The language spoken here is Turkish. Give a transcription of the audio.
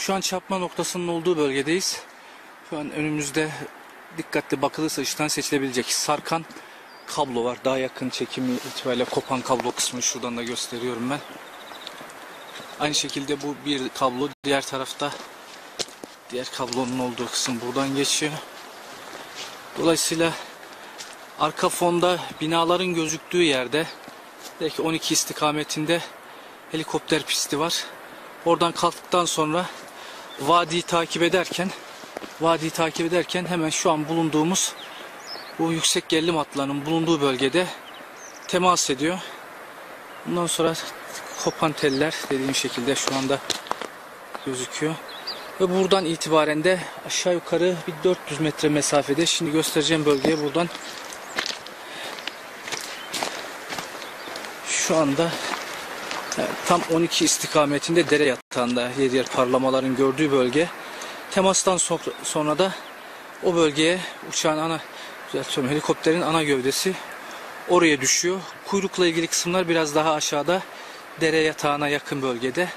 Şu an çarpma noktasının olduğu bölgedeyiz. Şu an önümüzde dikkatli bakılırsa ışıktan seçilebilecek sarkan kablo var. Daha yakın çekimi itibariyle kopan kablo kısmını şuradan da gösteriyorum ben. Aynı şekilde bu bir kablo. Diğer tarafta diğer kablonun olduğu kısım buradan geçiyor. Dolayısıyla arka fonda binaların gözüktüğü yerde belki 12 istikametinde helikopter pisti var. Oradan kalktıktan sonra vadiyi takip ederken vadiyi takip ederken hemen şu an bulunduğumuz bu yüksek gerilim hatlarının bulunduğu bölgede temas ediyor. Bundan sonra kopan teller dediğim şekilde şu anda gözüküyor. Ve buradan itibaren de aşağı yukarı bir 400 metre mesafede şimdi göstereceğim bölgeye buradan şu anda tam 12 istikametinde dere yatağında yer parlamaların gördüğü bölge. Temastan so- sonra da o bölgeye uçağın ana düzeltiyorum, helikopterin ana gövdesi oraya düşüyor. Kuyrukla ilgili kısımlar biraz daha aşağıda dere yatağına yakın bölgede.